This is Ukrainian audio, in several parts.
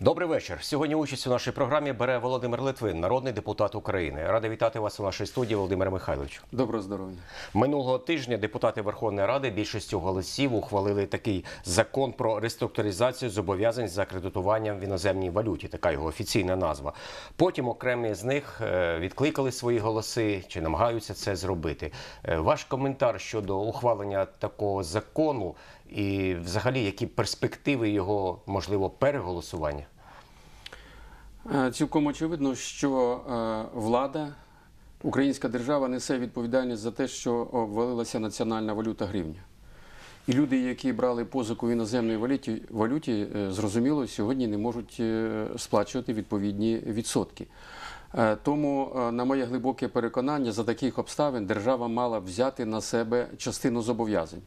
Добрий вечір. Сьогодні участь у нашій програмі бере Володимир Литвин, народний депутат України. Радий вітати вас у нашій студії, Володимир Михайлович. Доброго здоров'я. Минулого тижня депутати Верховної Ради більшістю голосів ухвалили такий закон про реструктуризацію зобов'язань за кредитуванням в іноземній валюті. Така його офіційна назва. Потім окремі з них е, відкликали свої голоси чи намагаються це зробити. Е, Ваш коментар щодо ухвалення такого закону і, взагалі, які перспективи його можливо переголосування? Е, Цілком очевидно, що е, влада, українська держава несе відповідальність за те, що обвалилася національна валюта гривня. І люди, які брали позику в іноземній валюті, валюті е, зрозуміло, сьогодні не можуть сплачувати відповідні відсотки. Тому, на моє глибоке переконання, за таких обставин держава мала взяти на себе частину зобов'язань.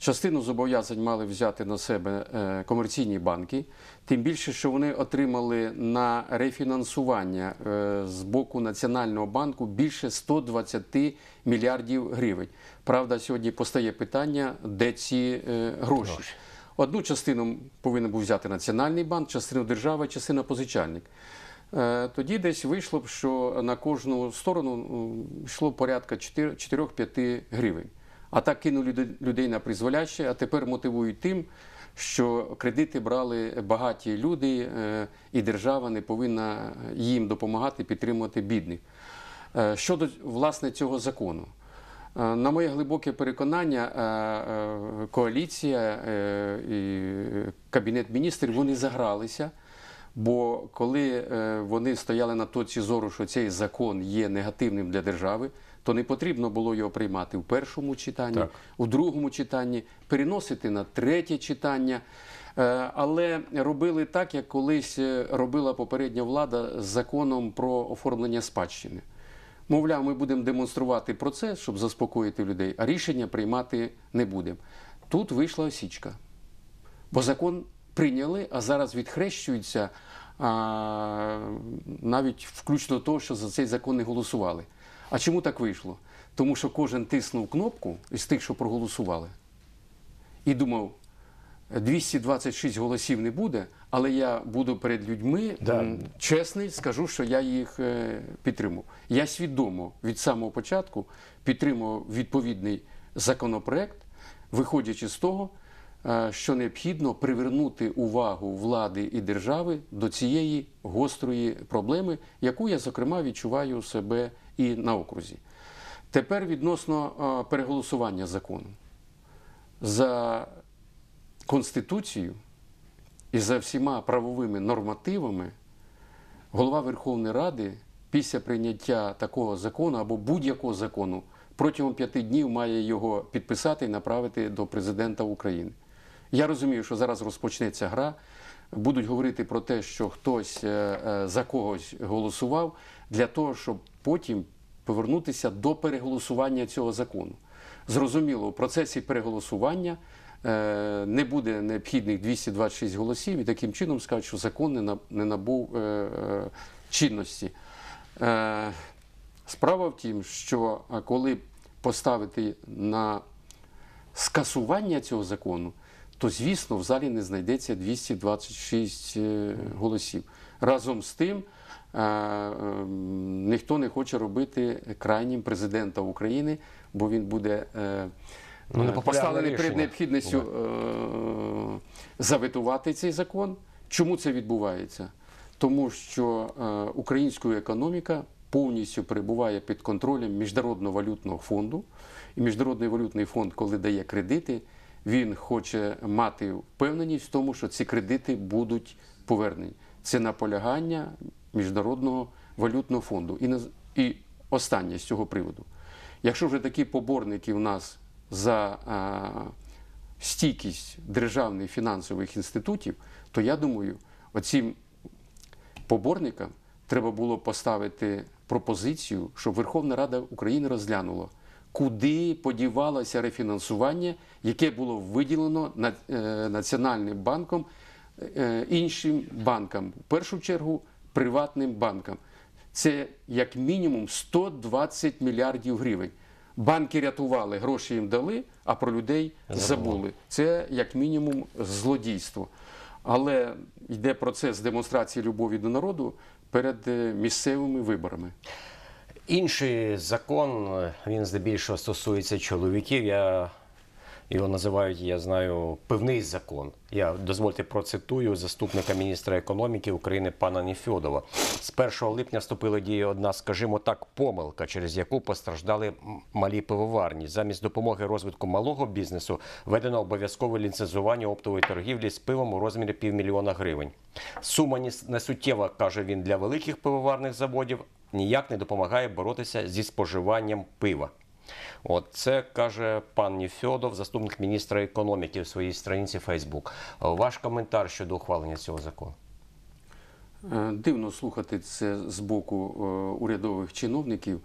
Частину зобов'язань мали взяти на себе е, комерційні банки, тим більше, що вони отримали на рефінансування е, з боку Національного банку більше 120 мільярдів гривень. Правда, сьогодні постає питання, де ці е, гроші. Одну частину повинен був взяти Національний банк, частину держава, частина позичальник. Тоді десь вийшло б, що на кожну сторону йшло порядка 4-5 гривень. А так кинули людей на призволяще, а тепер мотивують тим, що кредити брали багаті люди, е, і держава не повинна їм допомагати підтримувати бідних. Е, Щодо власне цього закону. Е, На моє глибоке переконання, коаліція і кабінет міністрів вони загралися. Бо коли вони стояли на точці зору, що цей закон є негативним для держави, то не потрібно було його приймати в першому читанні, Так. у другому читанні, переносити на третє читання. Е, Але робили так, як колись е, робила попередня влада з законом про оформлення спадщини. Мовляв, ми будемо демонструвати процес, щоб заспокоїти людей, а рішення приймати не будемо. Тут вийшла осічка. Бо закон прийняли, а зараз відхрещуються а, навіть включно того, що за цей закон не голосували. А чому так вийшло? Тому що кожен тиснув кнопку із тих, що проголосували, і думав, 226 голосів не буде, але я буду перед людьми Да. чесний, скажу, що я їх е, підтримав. Я свідомо від самого початку підтримував відповідний законопроект, виходячи з того, е, що необхідно привернути увагу влади і держави до цієї гострої проблеми, яку я, зокрема, відчуваю у себе і на окрузі. Тепер відносно переголосування закону. За Конституцією і за всіма правовими нормативами голова Верховної Ради після прийняття такого закону або будь-якого закону протягом п'яти днів має його підписати і направити до президента України. Я розумію, що зараз розпочнеться гра. Будуть говорити про те, що хтось е, е, за когось голосував для того, щоб потім повернутися до переголосування цього закону. Зрозуміло, у процесі переголосування е, не буде необхідних 226 голосів, і таким чином скажуть, що закон не набув чинності. Справа в тім, що коли поставити на скасування цього закону, то звісно в залі не знайдеться 226 е, голосів. Разом з тим, е, е, ніхто не хоче робити крайнім президента України, бо він буде е, Ну, е, поставлений перед необхідністю заветувати цей закон. Чому це відбувається? Тому що українська економіка повністю перебуває під контролем Міжнародного валютного фонду. І Міжнародний валютний фонд, коли дає кредити, він хоче мати впевненість в тому, що ці кредити будуть повернені. Це наполягання Міжнародного валютного фонду. І, і останнє з цього приводу. Якщо вже такі поборники в нас за а, стійкість державних фінансових інститутів, то я думаю, оцім поборникам треба було поставити пропозицію, щоб Верховна Рада України розглянула, куди подівалося рефінансування, яке було виділено е, Національним банком е, іншим банкам, в першу чергу приватним банкам. Це як мінімум 120 мільярдів гривень. банки рятували, гроші їм дали, а про людей забули. Це як мінімум злодійство. Але йде процес демонстрації любові до народу перед е, місцевими виборами. Інший закон, він здебільшого стосується чоловіків. Я його називають, я знаю, пивний закон. Я дозвольте процитую заступника міністра економіки України пана Нефьодова. З 1 липня вступила в дію одна, скажімо так, помилка, через яку постраждали малі пивоварні. Замість допомоги розвитку малого бізнесу введено обов'язкове ліцензування оптової торгівлі з пивом у розмірі півмільйона гривень. Сума ні- не суттєва, каже він, для великих пивоварних заводів ніяк не допомагає боротися зі споживанням пива. От це каже пан Ніфьодов, заступник міністра економіки в своїй сторінці Фейсбук. Ваш коментар щодо ухвалення цього закону? Е, Дивно слухати це з боку е, урядових чиновників,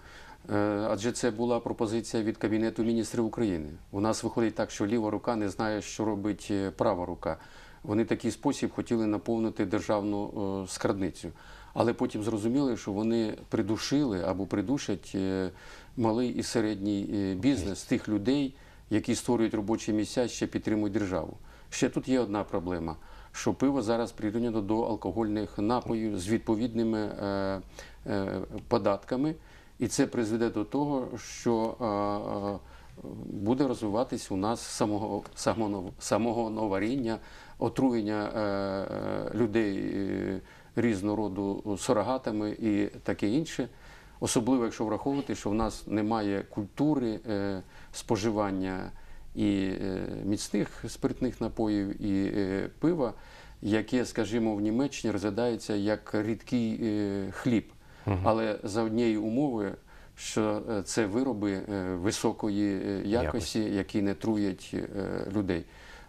е, адже це була пропозиція від Кабінету міністрів України. У нас виходить так, що ліва рука не знає, що робить права рука. Вони такий спосіб хотіли наповнити державну скарбницю. Але потім зрозуміли, що вони придушили або придушать е, малий і середній е, бізнес тих людей, які створюють робочі місця, ще підтримують державу. Ще тут є одна проблема що пиво зараз прирівняно до алкогольних напоїв з відповідними е, податками, і це призведе до того, що буде розвиватись у нас самого самого, самого новаріння, отруєння людей різного роду сурогатами і таке інше. Особливо, якщо враховувати, що в нас немає культури е, споживання і е, міцних спиртних напоїв, і е, пива, яке, скажімо, в Німеччині розглядається як рідкий хліб, але за однієї умови, що це вироби високої якості, які не труять людей.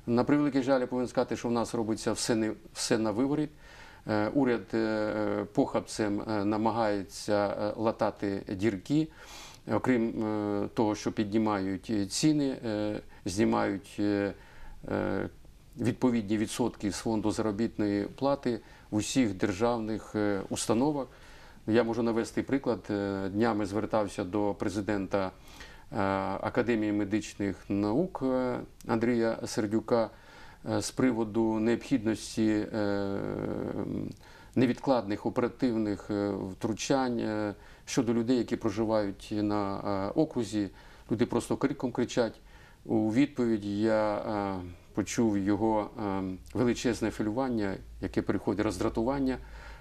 На превеликий жаль, я повинен сказати, що в нас робиться все, не, все на виворіт. Е, Уряд е, похабцем е, намагається латати дірки. Окрім того, що піднімають ціни, знімають відповідні відсотки з фонду заробітної плати в усіх державних установах. Я можу навести приклад. Днями звертався до президента Академії медичних наук Андрія Сердюка з приводу необхідності е, невідкладних оперативних е, втручань е, щодо людей, які проживають на е, окрузі. Люди просто криком кричать. У відповідь я е, почув його е, величезне хвилювання, яке переходить роздратування,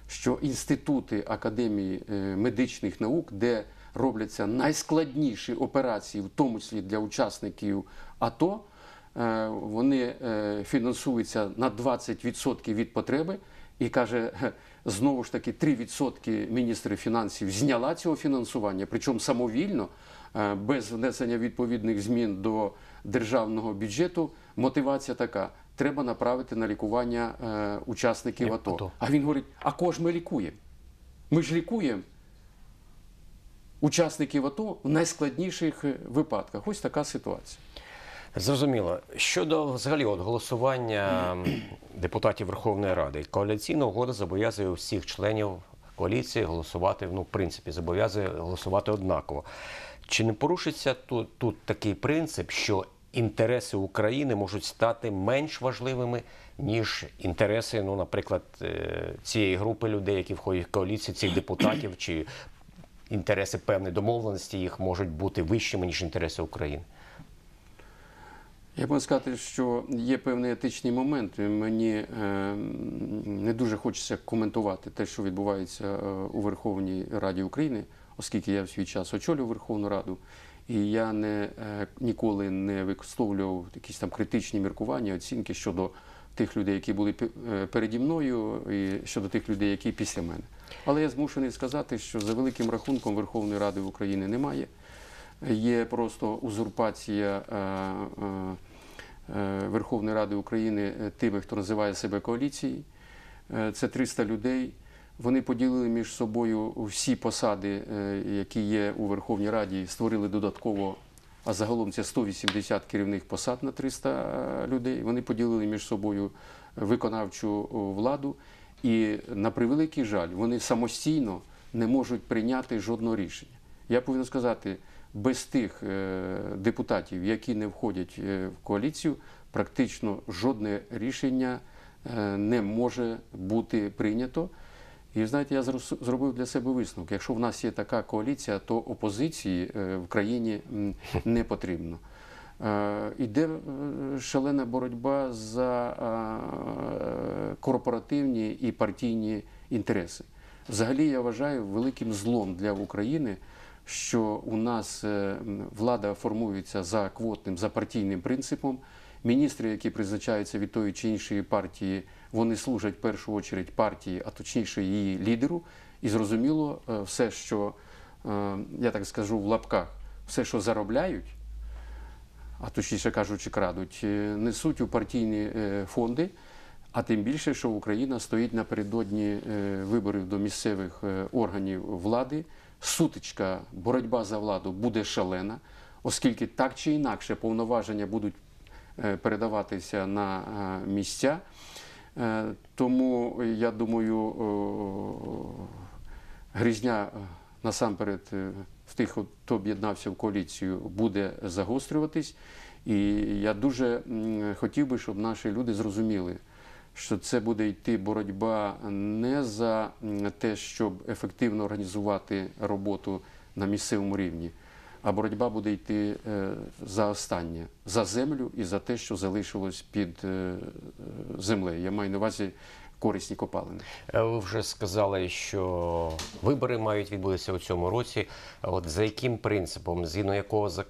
що інститути Академії е, медичних наук, де робляться найскладніші операції, в тому числі для учасників АТО, е, вони е, фінансуються на 20% від потреби. І каже, знову ж таки, 3% міністр фінансів зняла цього фінансування, причому самовільно, е, без внесення відповідних змін до державного бюджету. Мотивація така: треба направити на лікування е, учасників АТО. А він говорить: а кого ж ми лікуємо? Ми ж лікуємо учасників АТО в найскладніших е, випадках. Ось така ситуація. Зрозуміло. Щодо взагалі от, голосування депутатів Верховної Ради, коаліційна угода зобов'язує всіх членів коаліції голосувати, ну, в принципі, зобов'язує голосувати однаково. Чи не порушиться тут, тут такий принцип, що інтереси України можуть стати менш важливими, ніж інтереси, ну, наприклад, е, цієї групи людей, які входять в коаліцію, цих депутатів, чи інтереси певної домовленості їх можуть бути вищими, ніж інтереси України? Я можу сказати, що є певний етичний момент. Мені е, не дуже хочеться коментувати те, що відбувається е, у Верховній Раді України, оскільки я в свій час очолював Верховну Раду, і я не, е, ніколи не висловлював якісь там критичні міркування, оцінки щодо тих людей, які були переді мною, і щодо тих людей, які після мене. Але я змушений сказати, що за великим рахунком Верховної Ради України немає. Є просто узурпація Верховної Ради України е, тими, хто називає себе коаліцією. Е, Це 300 людей. Вони поділили між собою всі посади, е, які є у Верховній Раді, створили додатково, а загалом це 180 керівних посад на 300 людей. Вони поділили між собою виконавчу владу. І на превеликий жаль, вони самостійно не можуть прийняти жодного рішення. Я повинен сказати, без тих е, депутатів, які не входять е, в коаліцію, практично жодне рішення е, не може бути прийнято. І знаєте, я зробив для себе висновок. Якщо в нас є така коаліція, то опозиції в країні не потрібно. Іде шалена боротьба за корпоративні і партійні інтереси. Взагалі, я вважаю великим злом для України, що у нас е, влада формується за квотним, за партійним принципом. Міністри, які призначаються від тої чи іншої партії, вони служать в першу чергу партії, а точніше її лідеру. І зрозуміло, е, все, що е, я так скажу в лапках, все, що заробляють, а точніше кажучи, крадуть, несуть у партійні фонди. А тим більше, що Україна стоїть напередодні виборів до місцевих органів влади. Сутичка, боротьба за владу буде шалена, оскільки так чи інакше повноваження будуть е, передаватися на е, місця. Е, Тому я думаю, грізня насамперед в тих, хто об'єднався в коаліцію, буде загострюватись. І я дуже хотів би, щоб наші люди зрозуміли, що це буде йти боротьба не за те, щоб ефективно організувати роботу на місцевому рівні, а боротьба буде йти е, за останнє, за землю і за те, що залишилось під е, е, землею. Я маю на увазі корисні копалини. Е, Ви вже сказали, що вибори мають відбутися у цьому році. От за яким принципом, згідно якого е,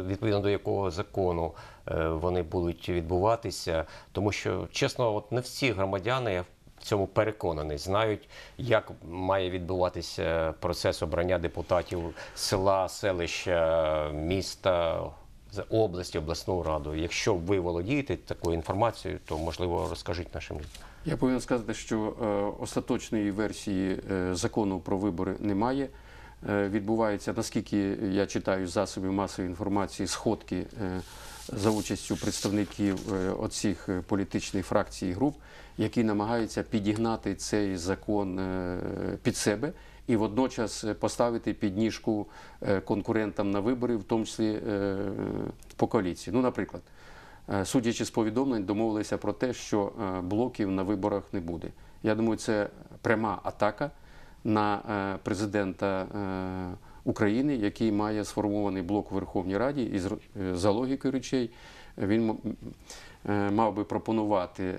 відповідно до якого закону е, вони будуть відбуватися? Тому що чесно, от не всі громадяни я в цьому переконаний, знають, як має відбуватися процес обрання депутатів села, селища, міста. з області, обласну раду. Якщо ви володієте такою інформацією, то можливо розкажіть нашим людям. Я повинен сказати, що е, остаточної версії е, закону про вибори немає. Е, відбувається, наскільки я читаю з засобів масової інформації, сходки за участю представників оцих політичних фракцій і груп, які намагаються підігнати цей закон під себе і водночас поставити підніжку е, конкурентам на вибори, в тому числі по коаліції. Ну, наприклад. Е, Судячи з повідомлень, домовилися про те, що е, блоків на виборах не буде. Я думаю, це пряма атака на е, президента України, який має сформований блок у Верховній Раді, і за логікою речей він мав би пропонувати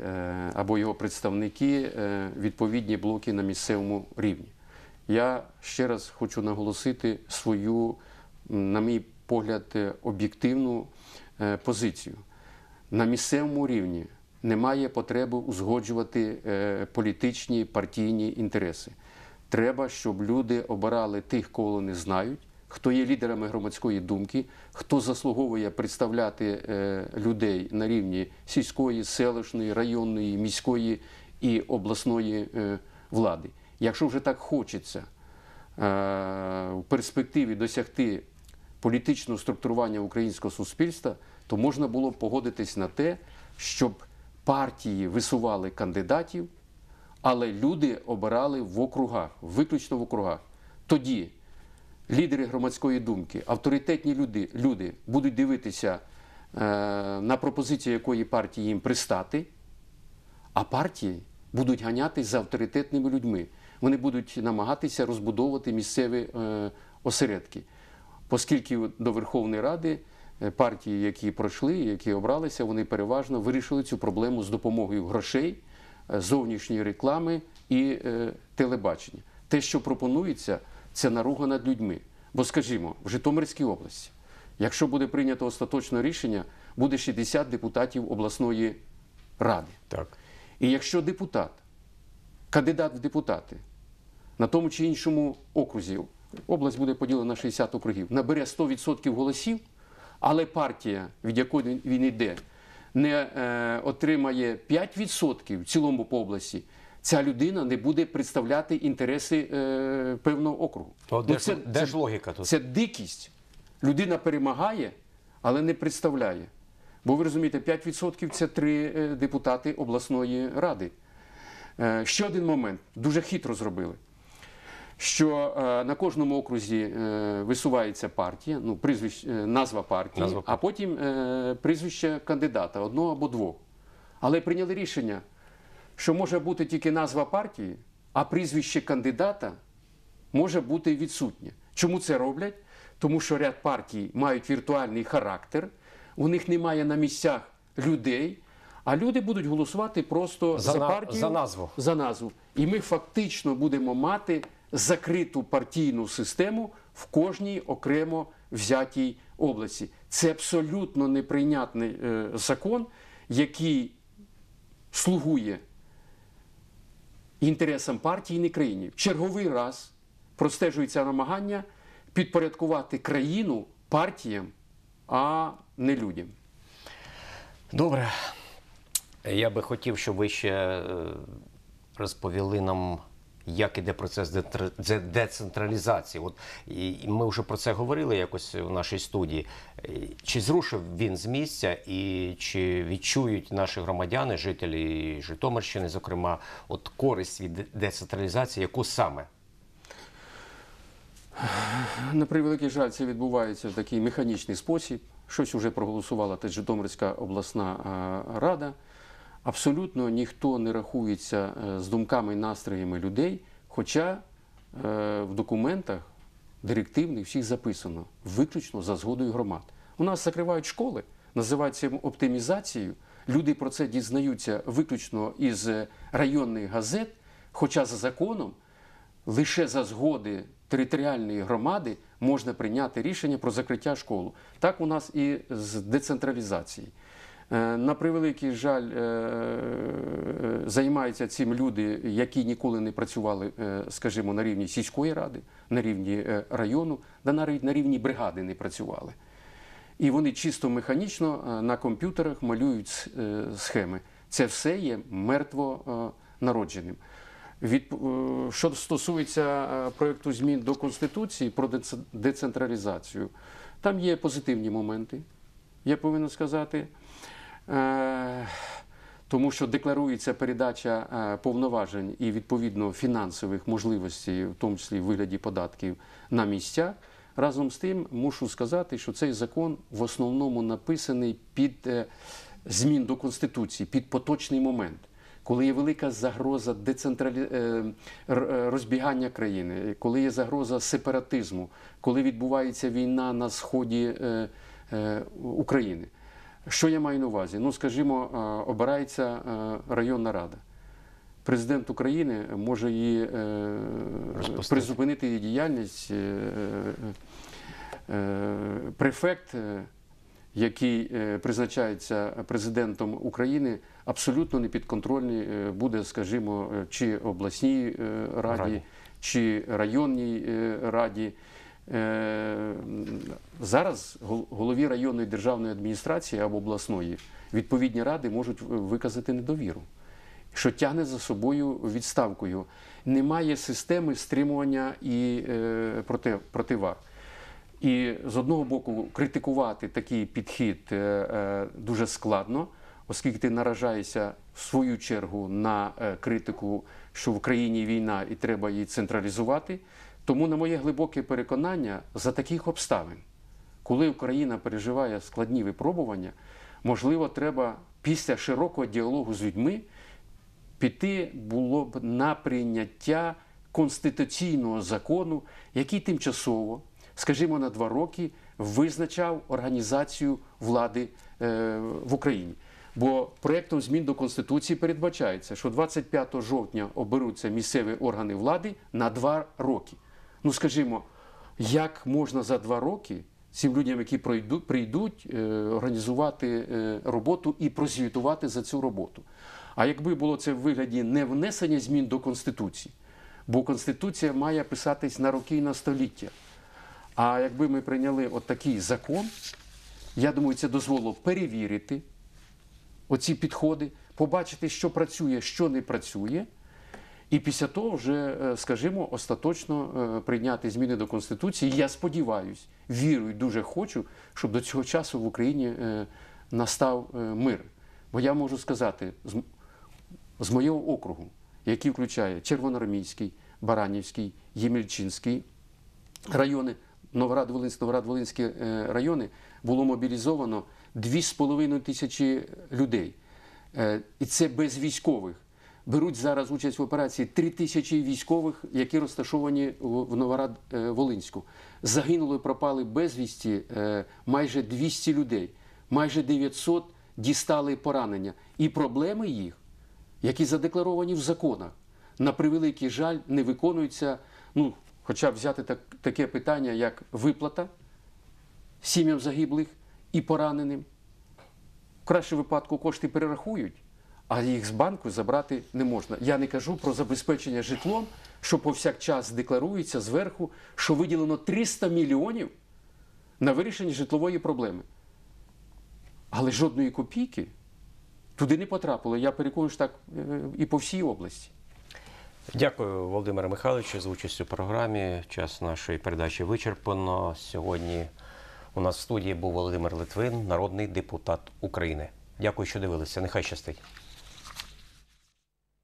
або його представники відповідні блоки на місцевому рівні. Я ще раз хочу наголосити свою, на мій погляд, об'єктивну позицію. На місцевому рівні немає потреби узгоджувати е, політичні партійні інтереси. Треба, щоб люди обирали тих, кого вони знають, хто є лідерами громадської думки, хто заслуговує представляти е, людей на рівні сільської, селищної, районної, міської і обласної е, влади. Якщо вже так хочеться в перспективі досягти політичного структурування українського суспільства, то можна було б погодитись на те, щоб партії висували кандидатів, але люди обирали в округах, виключно в округах. Тоді лідери громадської думки, авторитетні люди, люди будуть дивитися е, на пропозицію якої партії їм пристати, а партії будуть ганятись за авторитетними людьми. Вони будуть намагатися розбудовувати місцеві е, осередки. Оскільки до Верховної Ради партії, які пройшли, які обралися, вони переважно вирішили цю проблему з допомогою грошей, е, зовнішньої реклами і е, телебачення. Те, що пропонується, це наруга над людьми. Бо, скажімо, в Житомирській області, якщо буде прийнято остаточне рішення, буде 60 депутатів обласної ради. Так. І якщо депутат, кандидат в депутати на тому чи іншому окрузі, область буде поділена на 60 округів, набере 100% голосів, але партія, від якої він- йде, не е, отримає 5% в цілому по області, ця людина не буде представляти інтереси е, певного округу. О, де, Ну, ж, де ж логіка тут? Це дикість. Людина перемагає, але не представляє. Бо ви розумієте, 5% це три е, депутати обласної ради. Е, Ще один момент, дуже хитро зробили. Що е, на кожному окрузі е, висувається партія, ну, прізвищ, е, назва партії, Назва а потім прізвище кандидата, одного або двох. Але прийняли рішення, що може бути тільки назва партії, а прізвище кандидата може бути відсутнє. Чому це роблять? Тому що ряд партій мають віртуальний характер, у них немає на місцях людей, а люди будуть голосувати просто За за, партію за назву. за назву. І ми фактично будемо мати закриту партійну систему в кожній окремо взятій області. Це абсолютно неприйнятний е, закон, який слугує інтересам партії і не країні. В черговий раз простежується намагання підпорядкувати країну партіям, а не людям. Добре. Я би хотів, щоб ви ще е, розповіли нам, як іде процес децентралізації. От і ми вже про це говорили якось в нашій студії. Е, Чи зрушив він з місця, і чи відчують наші громадяни, жителі Житомирщини, зокрема, от користь від децентралізації, яку саме? На превеликий жаль, це відбувається в такий механічний спосіб. Щось вже проголосувала та Житомирська обласна рада. Абсолютно ніхто не рахується е, з думками і настроями людей, хоча е, в документах директивних всіх записано виключно за згодою громад. У нас закривають школи, називають це оптимізацією. Люди про це дізнаються виключно із е, районних газет, хоча за законом лише за згоди територіальної громади можна прийняти рішення про закриття школи. Так у нас і з децентралізації. Е, На превеликий жаль, е, займаються цим люди, які ніколи не працювали, е, скажімо, на рівні сільської ради, на рівні району, да навіть на рівні бригади не працювали. І вони чисто механічно на комп'ютерах малюють схеми. Це все є мертво народженим. Від, що стосується проєкту змін до Конституції про деце- децентралізацію, там є позитивні моменти, я повинен сказати. Е, Тому що декларується передача е, повноважень і відповідно фінансових можливостей, в тому числі в вигляді податків на місцях. Разом з тим, мушу сказати, що цей закон в основному написаний під е, змін до Конституції, під поточний момент, коли є велика загроза децентралі... розбігання країни, коли є загроза сепаратизму, коли відбувається війна на сході України. Що я маю на увазі? Ну, скажімо, е, обирається е, районна рада. Президент України може її е, Розпустити. призупинити її діяльність. Префект, який призначається президентом України, абсолютно не підконтрольний буде, скажімо, чи обласній раді, Раді. чи районній раді. Е, Зараз голові районної державної адміністрації або обласної відповідні ради можуть виказати недовіру, що тягне за собою відставкою. Немає системи стримування і е, проти. І з одного боку критикувати такий підхід е, дуже складно, оскільки ти наражаєшся в свою чергу на критику, що в країні війна і треба її централізувати. Тому, на моє глибоке переконання, за таких обставин, коли Україна переживає складні випробування, можливо, треба після широкого діалогу з людьми піти було б на прийняття конституційного закону, який тимчасово, скажімо, на два роки визначав організацію влади е, в Україні. Бо проєктом змін до Конституції передбачається, що 25 жовтня оберуться місцеві органи влади на два роки. Ну, скажімо, як можна за два роки цим людям, які пройдуть, прийдуть, е, організувати е, роботу і прозвітувати за цю роботу? А якби було це в вигляді не внесення змін до Конституції, бо Конституція має писатись на роки і на століття. А якби ми прийняли от такий закон, я думаю, це дозволило перевірити оці підходи, побачити, що працює, що не працює, і після того вже, е, скажімо, остаточно е, прийняти зміни до Конституції. Я сподіваюся, вірю і дуже хочу, щоб до цього часу в Україні е, настав мир. Бо я можу сказати, з, моєго округу, який включає Червоноармійський, Баранівський, Ємельчинський райони, Новоград-Волинськ, Новоград-Волинські райони було мобілізовано 2,5 тисячі людей. І це без військових. Беруть зараз участь в операції 3 тисячі військових, які розташовані в в Новоград-Волинську. Загинули, пропали безвісті е, майже 200 людей, майже 900 дістали поранення. І проблеми їх, які задекларовані в законах, на превеликий жаль, не виконуються. Ну, хоча б взяти так, таке питання, як виплата сім'ям загиблих і пораненим. В кращому випадку кошти перерахують, а їх з банку забрати не можна. Я не кажу про забезпечення житлом, що повсякчас декларується зверху, що виділено 300 мільйонів на вирішення житлової проблеми. Але жодної копійки туди не потрапило. Я переконаний, що так е, і по всій області. Дякую, Володимире Михайловичу, за участь у програмі. Час нашої передачі вичерпано. Сьогодні у нас в студії був Володимир Литвин, народний депутат України. Дякую, що дивилися. Нехай щастить.